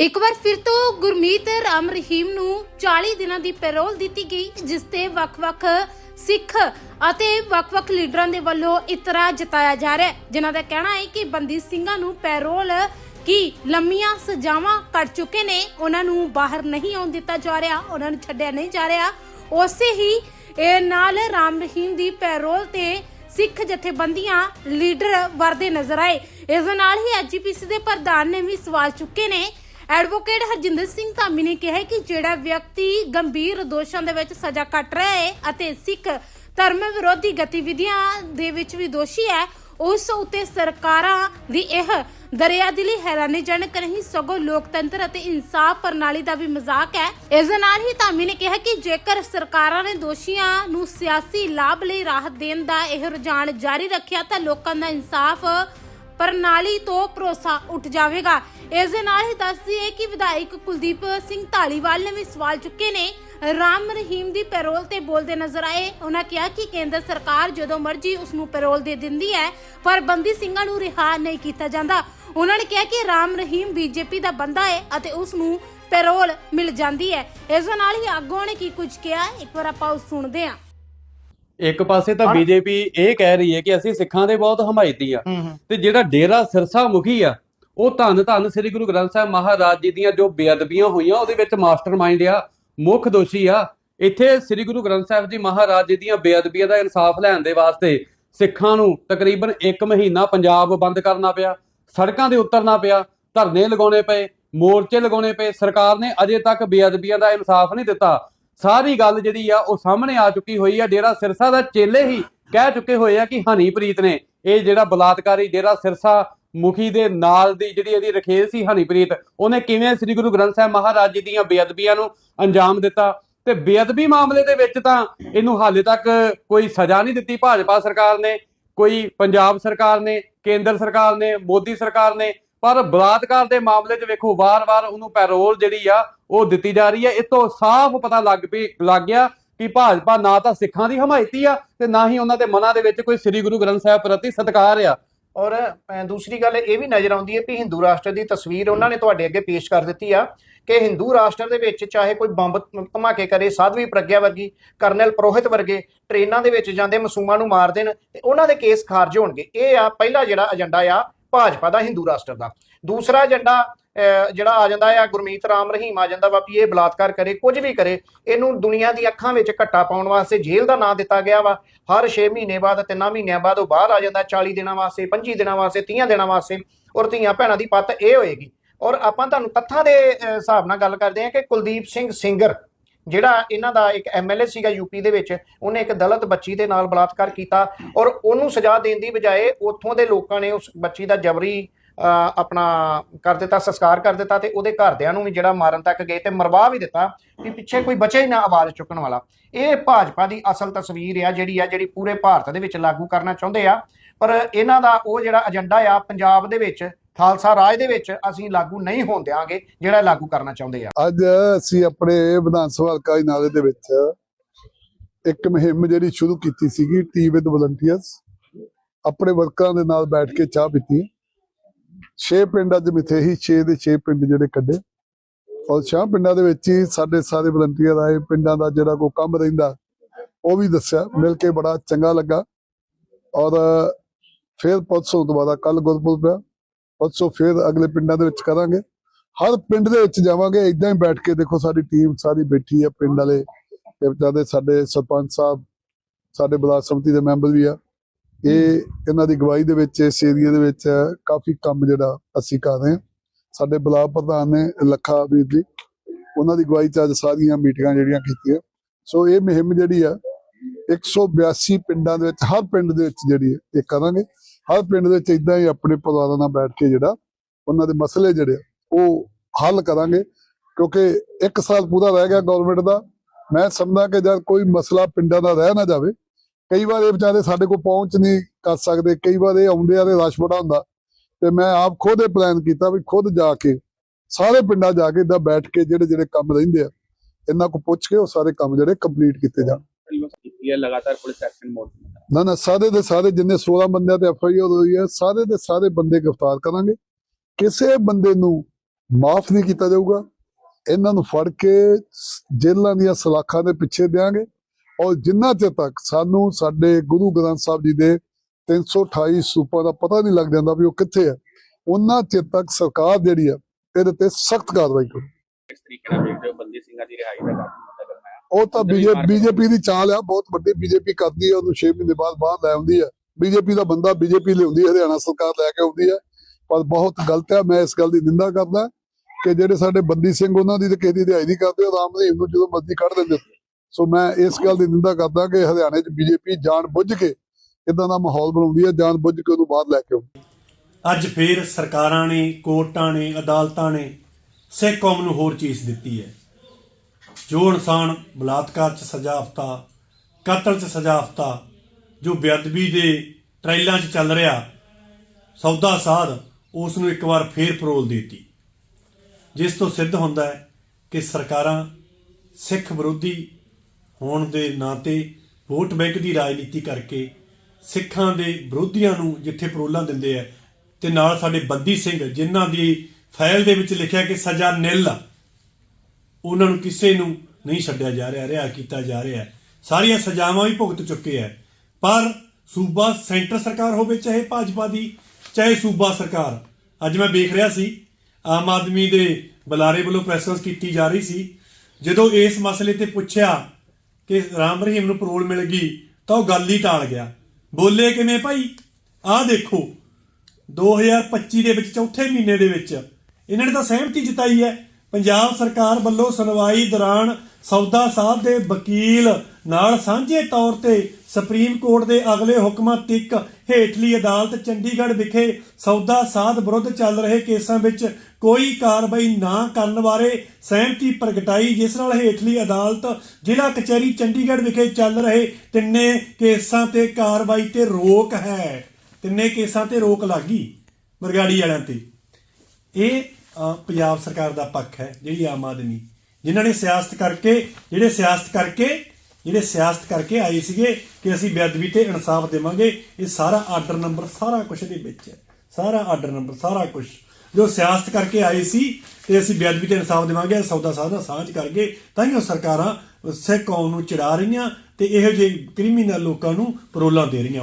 ਇੱਕ ਵਾਰ ਫਿਰ ਤੋਂ ਗੁਰਮੀਤ ਰਾਮ ਰਹੀਮ ਨੂੰ 40 ਦਿਨਾਂ ਦੀ ਪੈਰੋਲ ਦਿੱਤੀ ਗਈ, ਜਿਸ ਤੇ ਵੱਖ-ਵੱਖ ਸਿੱਖ ਅਤੇ ਵੱਖ-ਵੱਖ ਲੀਡਰਾਂ ਦੇ ਵੱਲੋਂ ਇਤਰਾਜ਼ ਜਤਾਇਆ ਜਾ ਰਿਹਾ ਹੈ। ਜਿਨ੍ਹਾਂ ਦਾ ਕਹਿਣਾ ਹੈ ਕਿ ਬੰਦੀ ਸਿੰਘਾਂ ਨੂੰ ਪੈਰੋਲ ਕੀ ਲੰਮੀਆਂ ਸਜ਼ਾਵਾਂ ਕੱਟ ਚੁੱਕੇ ਨੇ, ਉਹਨਾਂ ਨੂੰ ਬਾਹਰ ਨਹੀਂ ਆਉਣ ਦਿੱਤਾ ਜਾ ਰਿਹਾ, ਉਹਨਾਂ ਨੂੰ ਛੱਡਿਆ ਨਹੀਂ ਜਾ ਰਿਹਾ। ਉਸੇ ਹੀ ਇਹ ਨਾਲ ਰਾਮ ਰਹੀਮ ਦੀ ਪੈਰੋਲ ਤੇ ਸਿੱਖ ਜਥੇਬੰਦੀਆਂ ਲੀਡਰ ਵਰਦੇ ਨਜ਼ਰ ਆਏ। ਇਸ ਨਾਲ ਹੀ ਐਜੀਪੀਸੀ ਦੇ ਪ੍ਰਧਾਨ ਨੇ ਵੀ ਸਵਾਲ ਚੁੱਕੇ ਨੇ ਐਡਵੋਕੇਟ ਹਰਜਿੰਦਰ ਸਿੰਘ ਧਾਮੀ ਨੇ ਕਿਹਾ ਕਿ ਜਿਹੜਾ ਵਿਅਕਤੀ ਗੰਭੀਰ ਦੋਸ਼ਾਂ ਦੇ ਵਿੱਚ ਸਜ਼ਾ ਕੱਟ ਰਿਹਾ ਹੈ ਅਤੇ ਸਿੱਖ ਧਰਮ ਵਿਰੋਧੀ ਗਤੀਵਿਧੀਆਂ ਦੇ ਵਿੱਚ ਵੀ ਦੋਸ਼ੀ ਹੈ, ਉਸ ਉੱਤੇ ਸਰਕਾਰਾਂ ਦੀ ਇਹ ਦਰਿਆਦਿਲੀ ਹੈਰਾਨੀਜਨਕ ਨਹੀਂ, ਸਗੋਂ ਲੋਕਤੰਤਰ ਅਤੇ ਇਨਸਾਫ ਪ੍ਰਣਾਲੀ ਦਾ ਵੀ ਮਜ਼ਾਕ ਹੈ। ਇਸ ਦੇ ਨਾਲ ਹੀ ਧਾਮੀ ਨੇ ਕਿਹਾ ਕਿ ਜੇਕਰ ਸਰਕਾਰਾਂ ਨੇ ਦੋਸ਼ੀਆਂ ਨੂੰ ਸਿਆਸੀ ਲਾਭ ਲਈ ਰਾਹਤ ਦੇਣ ਦਾ ਇਹ ਰੁਝਾਨ ਜਾਰੀ ਰੱਖਿਆ, ਤਾਂ ਲੋਕਾਂ ਦਾ ਇਨਸਾਫ ਪ੍ਰਣਾਲੀ ਤੋਂ ਭਰੋਸਾ ਉੱਠ ਜਾਵੇਗਾ। ਇਸ ਦੇ ਨਾਲ ਹੀ ਦੱਸਦੀ ਹੈ ਕਿ ਵਿਧਾਇਕ ਕੁਲਦੀਪ ਸਿੰਘ ਢਾਲੀਵਾਲ ਨੇ ਵੀ ਸਵਾਲ ਚੁੱਕੇ ਨੇ। ਰਾਮ ਰਹੀਮ ਦੀ ਪੈਰੋਲ ਤੇ ਬੋਲਦੇ ਨਜ਼ਰ ਆਏ। ਉਹਨਾਂ ਕਿਹਾ ਕਿ ਕੇਂਦਰ ਸਰਕਾਰ ਜਦੋਂ ਮਰਜ਼ੀ ਉਸ ਨੂੰ ਪੈਰੋਲ ਦੇ ਦਿੰਦੀ ਹੈ ਪਰ ਬੰਦੀ ਸਿੰਘਾਂ ਨੂੰ ਰਿਹਾ ਨਹੀਂ ਕੀਤਾ ਜਾਂਦਾ। ਉਹਨਾਂ ਨੇ ਕਿਹਾ ਕਿ ਰਾਮ ਰਹੀਮ ਬੀਜੇਪੀ ਦਾ ਬੰਦਾ ਹੈ ਅਤੇ ਉਸ ਨੂੰ ਪੈਰੋਲ ਮਿਲ ਜਾਂਦੀ ਹੈ। ਇਸ ਦੇ ਨਾਲ ਹੀ ਆਗੂਆਂ ਨੇ ਕੀ ਕੁਝ ਕਿਹਾ? ਇੱਕ ਵਾਰ ਆਪਾਂ ਉਹ ਸੁਣਦੇ ਹਾਂ। ਇੱਕ ਪਾਸੇ ਤਾਂ ਬੀਜੇਪੀ ਇਹ ਕਹਿ ਰਹੀ ਹੈ ਕਿ ਅਸੀਂ ਸਿੱਖਾਂ ਦੇ ਬਹੁਤ ਹਮਾਇਤੀ ਆ ਤੇ ਜਿਹੜਾ ਡੇਰਾ ਸਿਰਸਾ ਮੁਖੀ ਆ ਉਹ ਧੰਨ ਧੰਨ ਸ੍ਰੀ ਗੁਰੂ ਗ੍ਰੰਥ ਸਾਹਿਬ ਮਹਾਰਾਜ ਜੀ ਦੀਆਂ ਜੋ ਬੇਅਦਬੀਆਂ ਹੋਈਆਂ, ਉਹਦੇ ਵਿੱਚ ਮਾਸਟਰਮਾਈਂਡ ਆ, ਮੁੱਖ ਦੋਸ਼ੀ ਆ। ਇੱਥੇ ਸ੍ਰੀ ਗੁਰੂ ਗ੍ਰੰਥ ਸਾਹਿਬ ਜੀ ਮਹਾਰਾਜ ਜੀ ਦੀਆਂ ਬੇਅਦਬੀਆਂ ਦਾ ਇਨਸਾਫ ਲੈਣ ਦੇ ਵਾਸਤੇ ਸਿੱਖਾਂ ਨੂੰ ਤਕਰੀਬਨ 1 ਮਹੀਨਾ ਪੰਜਾਬ ਬੰਦ ਕਰਨਾ ਪਿਆ, ਸੜਕਾਂ ਦੇ ਉਤਰਨਾ ਪਿਆ, ਧਰਨੇ ਲਗਾਉਣੇ ਪਏ, ਮੋਰਚੇ ਲਗਾਉਣੇ ਪਏ, ਸਰਕਾਰ ਨੇ ਅਜੇ ਤੱਕ ਬੇਅਦਬੀਆਂ ਦਾ ਇਨਸਾਫ ਨਹੀਂ ਦਿੱਤਾ। ਸਾਰੀ ਗੱਲ ਜਿਹੜੀ ਆ, ਉਹ ਸਾਹਮਣੇ ਆ ਚੁੱਕੀ ਹੋਈ ਆ, ਡੇਰਾ ਸਿਰਸਾ ਦਾ ਚੇਲੇ ਹੀ ਕਹਿ ਚੁੱਕੇ ਹੋਏ ਆ ਕਿ ਹਨੀਪ੍ਰੀਤ ਨੇ ਇਹ ਜਿਹੜਾ ਬਲਾਤਕਾਰੀ ਡੇਰਾ ਸਿਰਸਾ ਮੁਖੀ ਦੇ ਨਾਲ ਦੀ ਜਿਹੜੀ ਇਹਦੀ ਰਖੇਲ ਸੀ ਹਨੀਪ੍ਰੀਤ, ਉਹਨੇ ਕਿਵੇਂ ਸ੍ਰੀ ਗੁਰੂ ਗ੍ਰੰਥ ਸਾਹਿਬ ਮਹਾਰਾਜ ਜੀ ਦੀਆਂ ਬੇਅਦਬੀਆਂ ਨੂੰ ਅੰਜਾਮ ਦਿੱਤਾ? ਤੇ ਬੇਅਦਬੀ ਮਾਮਲੇ ਦੇ ਵਿੱਚ ਤਾਂ ਇਹਨੂੰ ਹਾਲੇ ਤੱਕ ਕੋਈ ਸਜ਼ਾ ਨਹੀਂ ਦਿੱਤੀ। ਭਾਜਪਾ ਸਰਕਾਰ ਨੇ, ਕੋਈ ਪੰਜਾਬ ਸਰਕਾਰ ਨੇ, ਕੇਂਦਰ ਸਰਕਾਰ ਨੇ, ਮੋਦੀ ਸਰਕਾਰ ਨੇ, ਪਰ ਬਲਾਤਕਾਰ ਦੇ ਮਾਮਲੇ 'ਚ ਵੇਖੋ, ਵਾਰ-ਵਾਰ ਉਹਨੂੰ ਪੈਰੋਲ ਜਿਹੜੀ ਆ, ਉਹ ਦਿੱਤੀ ਜਾ ਰਹੀ ਹੈ। ਇਹ ਤੋਂ ਸਾਫ਼ ਪਤਾ ਲੱਗ ਪਈ ਲੱਗ ਗਿਆ ਕਿ ਭਾਜਪਾ ਨਾ ਤਾਂ ਸਿੱਖਾਂ ਦੀ ਹਮਾਇਤੀ ਆ ਤੇ ਨਾ ਹੀ ਉਹਨਾਂ ਦੇ ਮਨਾਂ ਦੇ ਵਿੱਚ ਕੋਈ ਸ੍ਰੀ ਗੁਰੂ ਗ੍ਰੰਥ ਸਾਹਿਬ ਪ੍ਰਤੀ ਸਤਿਕਾਰ ਆ। ਔਰ ਦੂਸਰੀ ਗੱਲ ਇਹ ਵੀ ਨਜ਼ਰ ਆਉਂਦੀ ਹੈ ਕਿ ਹਿੰਦੂ ਰਾਸ਼ਟਰ ਦੀ ਤਸਵੀਰ ਉਹਨਾਂ ਨੇ ਤੁਹਾਡੇ ਅੱਗੇ ਪੇਸ਼ ਕਰ ਦਿੱਤੀ ਆ ਕਿ ਹਿੰਦੂ ਰਾਸ਼ਟਰ ਦੇ ਵਿੱਚ ਚਾਹੇ ਕੋਈ ਬੰਬ ਧਮਾਕੇ ਕਰੇ, ਸਾਧਵੀ ਪ੍ਰਗਿਆ ਵਰਗੀ, ਕਰਨਲ ਪ੍ਰੋਹਿਤ ਵਰਗੇ ਟ੍ਰੇਨਾਂ ਦੇ ਵਿੱਚ ਜਾਂਦੇ ਮਸੂਮਾਂ ਨੂੰ ਮਾਰ ਦੇਣ ਤੇ ਉਹਨਾਂ ਦੇ ਕੇਸ ਖਾਰਜ ਹੋਣਗੇ। ਇਹ ਆ ਪਹਿਲਾ ਜਿਹੜਾ ਏਜੰਡਾ ਆ ਭਾਜਪਾ ਦਾ, ਹਿੰਦੂ ਰਾਸ਼ਟਰ ਦਾ। ਦੂਸਰਾ ਏਜੰਡਾ ਜਿਹੜਾ ਆ ਜਾਂਦਾ ਆ, ਗੁਰਮੀਤ ਰਾਮ ਰਹੀਮ ਆ ਜਾਂਦਾ ਵਾ ਵੀ ਇਹ ਬਲਾਤਕਾਰ ਕਰੇ, ਕੁਝ ਵੀ ਕਰੇ, ਇਹਨੂੰ ਦੁਨੀਆ ਦੀ ਅੱਖਾਂ ਵਿੱਚ ਘੱਟਾ ਪਾਉਣ ਵਾਸਤੇ ਜੇਲ੍ਹ ਦਾ ਨਾਂ ਦਿੱਤਾ ਗਿਆ ਵਾ। ਹਰ 6 ਮਹੀਨੇ ਬਾਅਦ 3 ਮਹੀਨਿਆਂ ਬਾਅਦ ਉਹ ਬਾਹਰ ਆ ਜਾਂਦਾ 40 ਦਿਨਾਂ ਵਾਸਤੇ 25 ਦਿਨਾਂ ਵਾਸਤੇ 30 ਦਿਨਾਂ ਵਾਸਤੇ, ਔਰ ਧੀਆਂ ਭੈਣਾਂ ਦੀ ਪੱਤ ਇਹ ਹੋਏਗੀ। ਔਰ ਆਪਾਂ ਤੁਹਾਨੂੰ ਤੱਥਾਂ ਦੇ ਹਿਸਾਬ ਨਾਲ ਗੱਲ ਕਰਦੇ ਹਾਂ ਕਿ ਕੁਲਦੀਪ ਸਿੰਘ ਸਿੰਗਰ, ਜਿਹੜਾ ਇਹਨਾਂ ਦਾ ਇੱਕ ਐਮਐਲਏ ਸੀਗਾ ਯੂਪੀ ਦੇ ਵਿੱਚ, ਉਹਨੇ ਇੱਕ ਦਲਿਤ ਬੱਚੀ ਦੇ ਨਾਲ ਬਲਾਤਕਾਰ ਕੀਤਾ, ਔਰ ਉਹਨੂੰ ਸਜ਼ਾ ਦੇਣ ਦੀ ਬਜਾਏ ਉੱਥੋਂ ਦੇ ਲੋਕਾਂ ਨੇ ਉਸ ਬੱਚੀ ਦਾ ਜਬਰੀ ਆਪਣਾ ਕਰ ਦਿੱਤਾ, ਸੰਸਕਾਰ ਕਰ ਦਿੱਤਾ ਤੇ ਉਹਦੇ ਘਰਦਿਆਂ ਨੂੰ ਵੀ ਜਿਹੜਾ ਮਾਰਨ ਤੱਕ ਗਏ ਤੇ ਮਰਵਾ ਵੀ ਦਿੱਤਾ ਕਿ ਪਿੱਛੇ ਕੋਈ ਬਚੇ ਹੀ ਨਾ ਆਵਾਜ਼ ਚੁੱਕਣ ਵਾਲਾ। ਇਹ ਭਾਜਪਾ ਦੀ ਅਸਲ ਤਸਵੀਰ ਆ ਜਿਹੜੀ ਆ, ਜਿਹੜੀ ਪੂਰੇ ਭਾਰਤ ਦੇ ਵਿੱਚ ਲਾਗੂ ਕਰਨਾ ਚਾਹੁੰਦੇ ਆ। ਪਰ ਇਹਨਾਂ ਦਾ ਉਹ ਜਿਹੜਾ ਏਜੰਡਾ ਆ, ਪੰਜਾਬ ਦੇ ਵਿੱਚ, ਖਾਲਸਾ ਰਾਜ ਦੇ ਵਿੱਚ ਅਸੀਂ ਲਾਗੂ ਨਹੀਂ ਹੋਣ ਦਿਆਂਗੇ, ਜਿਹੜਾ ਲਾਗੂ ਕਰਨਾ ਚਾਹੁੰਦੇ ਆ। ਅੱਜ ਅਸੀਂ ਆਪਣੇ ਵਿਧਾਨ ਸਭਾ ਹਲਕਾ ਨਾਲੇ ਦੇ ਵਿੱਚ ਇੱਕ ਮੁਹਿੰਮ ਜਿਹੜੀ ਸ਼ੁਰੂ ਕੀਤੀ ਸੀਗੀ, ਟੀ ਵਿਦ ਵਲੰਟੀਅਰਸ ਆਪਣੇ ਵਰਕਰਾਂ ਦੇ ਨਾਲ ਬੈਠ ਕੇ ਚਾਹ ਪੀਤੀ। 6 ਪਿੰਡ ਅੱਜ ਮਿੱਥੇ ਹੀ 6 ਦੇ 6 ਪਿੰਡ ਜਿਹੜੇ ਕੱਢੇ। ਔਰ ਛਾਂ ਪਿੰਡਾਂ ਦੇ ਵਿੱਚ ਹੀ ਸਾਡੇ ਸਾਰੇ ਵਲੰਟੀਅਰ ਆਏ, ਪਿੰਡਾਂ ਦਾ ਜਿਹੜਾ ਕੋਈ ਕੰਮ ਰਹਿੰਦਾ, ਉਹ ਵੀ ਦੱਸਿਆ, ਮਿਲ ਕੇ ਬੜਾ ਚੰਗਾ ਲੱਗਾ। ਔਰ ਫਿਰ ਪਰਸੋਂ ਦੁਬਾਰਾ ਕੱਲ ਗੁਰਪੁਰਬ ਹੈ ਪਰਸੋਂ ਫਿਰ ਅਗਲੇ ਪਿੰਡਾਂ ਦੇ ਵਿੱਚ ਕਰਾਂਗੇ। ਹਰ ਪਿੰਡ ਦੇ ਵਿੱਚ ਜਾਵਾਂਗੇ ਇਦਾਂ ਹੀ ਬੈਠ ਕੇ ਦੇਖੋ ਸਾਡੀ ਟੀਮ ਸਾਰੀ ਬੈਠੀ ਆ, ਪਿੰਡ ਵਾਲੇ ਤੇ ਵਿਚਾਰੇ ਸਾਡੇ ਸਰਪੰਚ ਸਾਹਿਬ, ਸਾਡੇ ਬਲਾਕ ਸਮਿਤੀ ਦੇ ਮੈਂਬਰ ਵੀ ਆ। ਇਹ ਇਹਨਾਂ ਦੀ ਗਵਾਹੀ ਦੇ ਵਿੱਚ ਇਸ ਏਰੀਆ ਦੇ ਵਿੱਚ ਕਾਫੀ ਕੰਮ ਜਿਹੜਾ ਅਸੀਂ ਕਰ ਰਹੇ ਹਾਂ। ਸਾਡੇ ਬਲਾਕ ਪ੍ਰਧਾਨ ਨੇ ਲੱਖਾ ਵੀਰ ਜੀ ਉਹਨਾਂ ਦੀ ਗਵਾਹੀ ਚ ਅੱਜ ਸਾਰੀਆਂ ਮੀਟਿੰਗਾਂ ਜਿਹੜੀਆਂ ਕੀਤੀਆਂ। ਸੋ ਇਹ ਮੁਹਿੰਮ ਜਿਹੜੀ ਆ 182 ਪਿੰਡਾਂ ਦੇ ਵਿੱਚ ਹਰ ਪਿੰਡ ਦੇ ਵਿੱਚ ਜਿਹੜੀ ਇਹ ਕਰਾਂਗੇ। ਹਰ ਪਿੰਡ ਦੇ ਵਿੱਚ ਇਦਾਂ ਹੀ ਆਪਣੇ ਪਰਿਵਾਰਾਂ ਨਾਲ ਬੈਠ ਕੇ ਜਿਹੜਾ ਉਹਨਾਂ ਦੇ ਮਸਲੇ ਜਿਹੜੇ ਉਹ ਹੱਲ ਕਰਾਂਗੇ। ਕਿਉਂਕਿ ਇੱਕ ਸਾਲ ਪੂਰਾ ਰਹਿ ਗਿਆ ਗਵਰਨਮੈਂਟ ਦਾ। ਮੈਂ ਸਮਝਦਾ ਕਿ ਜਦ ਕੋਈ ਮਸਲਾ ਪਿੰਡਾਂ ਦਾ ਰਹਿ ਨਾ ਜਾਵੇ ਕਈ ਵਾਰ ਇਹ ਵਿਚਾਰੇ ਸਾਡੇ ਕੋਲ ਪਹੁੰਚ ਨਹੀਂ ਕਰ ਸਕਦੇ ਕਈ ਵਾਰ ਇਹ ਆਉਂਦੇ ਆ ਤੇ ਰਸ਼ ਬੜਾ ਹੁੰਦਾ। ਤੇ ਮੈਂ ਆਪ ਖੁਦ ਇਹ ਪਲਾਨ ਕੀਤਾ ਵੀ ਖੁਦ ਜਾ ਕੇ ਸਾਰੇ ਪਿੰਡਾਂ ਜਾ ਕੇ ਇਦਾਂ ਬੈਠ ਕੇ ਜਿਹੜੇ ਜਿਹੜੇ ਕੰਮ ਰਹਿੰਦੇ ਆ ਇਹਨਾਂ ਕੋ ਪੁੱਛ ਕੇ ਉਹ ਸਾਰੇ ਕੰਮ ਜਿਹੜੇ ਕੰਪਲੀਟ ਕੀਤੇ ਜਾਣ। ਕੀਤੀ ਹੈ ਲਗਾਤਾਰ ਪੁਲਿਸ ਐਕਸ਼ਨ ਮੋਡ। ਨਾ ਨਾ ਸਾਰੇ ਦੇ ਸਾਰੇ ਜਿੰਨੇ 16 ਬੰਦਿਆਂ ਤੇ ਐਫ ਆਈ ਆਰ ਹੋਈ ਹੈ ਸਾਰੇ ਦੇ ਸਾਰੇ ਬੰਦੇ ਗ੍ਰਿਫਤਾਰ ਕਰਾਂਗੇ। ਕਿਸੇ ਬੰਦੇ ਨੂੰ ਮਾਫ ਨਹੀਂ ਕੀਤਾ ਜਾਊਗਾ। ਇਹਨਾਂ ਨੂੰ ਫੜ ਕੇ ਜੇਲ੍ਹਾਂ ਦੀਆਂ ਸਲਾਖਾਂ ਦੇ ਪਿੱਛੇ ਦੇਾਂਗੇ ਔਰ ਜਿੰਨਾ ਚਿਰ ਤੱਕ ਸਾਨੂੰ ਸਾਡੇ ਗੁਰੂ ਗ੍ਰੰਥ ਸਾਹਿਬ ਜੀ ਦੇ 328 ਸੂਪਾਂ ਦਾ ਪਤਾ ਨਹੀਂ ਲੱਗ ਜਾਂਦਾ ਵੀ ਉਹ ਕਿੱਥੇ ਹੈ ਉਹਨਾਂ ਚਿਰ ਤੱਕ ਸਰਕਾਰ ਜਿਹੜੀ ਆ ਇਹਦੇ ਤੇ ਸਖਤ ਕਾਰਵਾਈ ਕਰੂ। ਕਿਸ ਤਰੀਕੇ ਨਾਲ ਵੇਖਦੇ ਹੋ ਬੰਦੀ ਸਿੰਘਾਂ ਦੀ ਰਿਹਾਈ ਦਾ ਕਾਫੀ ਮੁੱਦਾ ਕਰਨਾ ਹੈ। ਉਹ ਤਾਂ ਬੀਜੇਪੀ ਦੀ ਚਾਲ ਆ ਬਹੁਤ ਵੱਡੀ ਬੀਜੇਪੀ ਕਰਦੀ ਹੈ ਉਹਨੂੰ 6 ਮਹੀਨੇ ਬਾਅਦ ਬਾਹਰ ਲੈ ਆਉਂਦੀ ਹੈ ਬੀਜੇਪੀ ਦਾ ਬੰਦਾ ਬੀਜੇਪੀ ਲਿਆਉਂਦੀ ਹੈ ਹਰਿਆਣਾ ਸਰਕਾਰ ਲੈ ਕੇ ਆਉਂਦੀ ਹੈ ਪਰ ਬਹੁਤ ਗਲਤ ਹੈ ਮੈਂ ਇਸ ਗੱਲ ਦੀ ਨਿੰਦਾ ਕਰਦਾ ਕਿ ਜਿਹੜੇ ਸਾਡੇ ਬੰਦੀ ਸਿੰਘ ਉਹਨਾਂ ਦੀ ਤੇ ਕਿਸੇ ਦੀ ਰਿਹਾਈ ਨਹੀਂ ਕਰਦੇ ਉਹ ਰਾਮ ਰਹੀਮ ਨੂੰ ਜਦੋਂ ਮਰਜ਼ੀ ਕੱਢ ਦਿੰਦੇ ਸੋ ਮੈਂ ਇਸ ਗੱਲ ਦੀ ਨਿੰਦਾ ਕਰਦਾ ਕਿ ਹਰਿਆਣੇ 'ਚ ਬੀਜੇਪੀ ਜਾਣ ਬੁੱਝ ਕੇ ਇਦਾਂ ਦਾ ਮਾਹੌਲ ਬਣਾਉਂਦੀ ਹੈ, ਜਾਣ ਬੁੱਝ ਕੇ ਉਹਨੂੰ ਬਾਹਰ ਲੈ ਕੇ ਆਉਂਦੀ ਅੱਜ ਫੇਰ ਸਰਕਾਰਾਂ ਨੇ, ਕੋਰਟਾਂ ਨੇ, ਅਦਾਲਤਾਂ ਨੇ ਸਿੱਖ ਕੌਮ ਨੂੰ ਹੋਰ ਚੀਜ਼ ਦਿੱਤੀ ਹੈ। ਜੋ ਇਨਸਾਨ ਬਲਾਤਕਾਰ 'ਚ ਸਜ਼ਾ ਹਫਤਾ, ਕਤਲ 'ਚ ਸਜ਼ਾ ਹਫਤਾ, ਜੋ ਬੇਅਦਬੀ ਦੇ ਟ੍ਰਾਇਲਾਂ 'ਚ ਚੱਲ ਰਿਹਾ, ਸੌਦਾ ਸਾਧ ਉਸ ਨੂੰ ਇੱਕ ਵਾਰ ਫੇਰ ਪਰੋਲ ਦਿੱਤੀ। ਜਿਸ ਤੋਂ ਸਿੱਧ ਹੁੰਦਾ ਹੈ ਕਿ ਸਰਕਾਰਾਂ ਸਿੱਖ ਵਿਰੋਧੀ ਹੋਣ ਦੇ ਨਾਂ ਤੇ ਵੋਟ ਬੈਂਕ ਦੀ ਰਾਜਨੀਤੀ ਕਰਕੇ ਸਿੱਖਾਂ ਦੇ ਵਿਰੋਧੀਆਂ ਨੂੰ ਜਿੱਥੇ ਪਰੋਲਾਂ ਦਿੰਦੇ ਆ, ਤੇ ਨਾਲ ਸਾਡੇ ਬੰਦੀ ਸਿੰਘ ਜਿਨ੍ਹਾਂ ਦੀ ਫਾਈਲ ਦੇ ਵਿੱਚ ਲਿਖਿਆ ਕਿ ਸਜ਼ਾ ਨਿਲ ਆ, ਉਹਨਾਂ ਨੂੰ ਕਿਸੇ ਨੂੰ ਨਹੀਂ ਛੱਡਿਆ ਜਾ ਰਿਹਾ ਰਿਹਾ ਕੀਤਾ ਜਾ ਰਿਹਾ। ਸਾਰੀਆਂ ਸਜ਼ਾਵਾਂ ਵੀ ਭੁਗਤ ਚੁੱਕੇ ਹੈ ਪਰ ਸੂਬਾ ਸੈਂਟਰ ਸਰਕਾਰ ਹੋਵੇ, ਚਾਹੇ ਭਾਜਪਾ ਦੀ, ਚਾਹੇ ਸੂਬਾ ਸਰਕਾਰ, ਅੱਜ ਮੈਂ ਵੇਖ ਰਿਹਾ ਸੀ, ਆਮ ਆਦਮੀ ਦੇ ਬੁਲਾਰੇ ਵੱਲੋਂ ਪ੍ਰੈਸ ਕੀਤੀ ਜਾ ਰਹੀ ਸੀ। ਜਦੋਂ ਇਸ ਮਸਲੇ ਤੇ ਪੁੱਛਿਆ ਕਿ ਰਾਮ ਰਹੀਮ ਨੂੰ ਪਰੋਲ ਮਿਲ ਗਈ ਤਾਂ ਉਹ ਗੱਲ ਹੀ ਟਾਲ ਗਿਆ। ਬੋਲੇ ਕਿਵੇਂ ਭਾਈ? ਆਹ ਦੇਖੋ 2025 ਦੇ ਵਿੱਚ, ਚੌਥੇ ਮਹੀਨੇ ਦੇ ਵਿੱਚ, ਇਹਨਾਂ ਨੇ ਤਾਂ ਸਹਿਮਤੀ ਜਤਾਈ ਹੈ। ਪੰਜਾਬ ਸਰਕਾਰ ਵੱਲੋਂ ਸੁਣਵਾਈ ਦੌਰਾਨ ਸੌਦਾ ਸਾਹਿਬ ਦੇ ਵਕੀਲ ਨਾਲ ਸਾਂਝੇ ਤੌਰ ਤੇ ਸੁਪਰੀਮ ਕੋਰਟ ਦੇ ਅਗਲੇ ਹੁਕਮਾਂ ਤੱਕ ਹੇਠਲੀ ਅਦਾਲਤ ਚੰਡੀਗੜ੍ਹ ਵਿਖੇ ਸੌਦਾ ਸਾਧ ਵਿਰੁੱਧ ਚੱਲ ਰਹੇ ਕੇਸਾਂ ਵਿੱਚ ਕੋਈ ਕਾਰਵਾਈ ਨਾ ਕਰਨ ਬਾਰੇ ਸਹਿਮਤੀ ਪ੍ਰਗਟਾਈ, ਜਿਸ ਨਾਲ ਹੇਠਲੀ ਅਦਾਲਤ ਜ਼ਿਲ੍ਹਾ ਕਚਹਿਰੀ ਚੰਡੀਗੜ੍ਹ ਵਿਖੇ ਚੱਲ ਰਹੇ ਤਿੰਨੇ ਕੇਸਾਂ ਤੇ ਕਾਰਵਾਈ ਤੇ ਰੋਕ ਹੈ। ਤਿੰਨੇ ਕੇਸਾਂ ਤੇ ਰੋਕ ਲੱਗੀ ਬਰਗਾੜੀ ਵਾਲਿਆਂ ਤੇ। ਇਹ ਪੰਜਾਬ ਸਰਕਾਰ ਦਾ ਪੱਖ ਹੈ, ਜਿਹੜੀ ਆਮ ਆਦਮੀ। ਜਿਨ੍ਹਾਂ ਨੇ ਸਿਆਸਤ ਕਰਕੇ, ਜਿਹੜੇ ਸਿਆਸਤ ਕਰਕੇ, ਜਿਹੜੇ ਸਿਆਸਤ ਕਰਕੇ ਆਏ ਸੀਗੇ ਕਿ ਅਸੀਂ ਬੇਅਦਬੀ ਤੇ ਇਨਸਾਫ ਦੇਵਾਂਗੇ, ਇਹ ਸਾਰਾ ਆਰਡਰ ਨੰਬਰ ਸਾਰਾ ਕੁਝ ਇਹਦੇ ਵਿੱਚ ਹੈ। ਸਾਰਾ ਆਰਡਰ ਨੰਬਰ ਸਾਰਾ ਕੁਝ ਜੋ ਸਿਆਸਤ ਕਰਕੇ ਆਏ ਸੀ ਤੇ ਅਸੀਂ ਬੇਅਦਬੀ ਤੇ ਇਨਸਾਫ ਦੇਵਾਂਗੇ ਸੌਦਾ ਸਾਧ ਸਾਂਝ ਕਰਕੇ ਤਾਂ ਹੀ ਉਹ ਸਰਕਾਰਾਂ ਸਿੱਖ ਕੌਮ ਨੂੰ ਚੜਾ ਰਹੀਆਂ ਤੇ ਇਹੋ ਜਿਹੇ ਕ੍ਰਿਮੀਨਲ ਲੋਕਾਂ ਨੂੰ ਪਰੋਲਾਂ ਦੇ ਰਹੀਆਂ।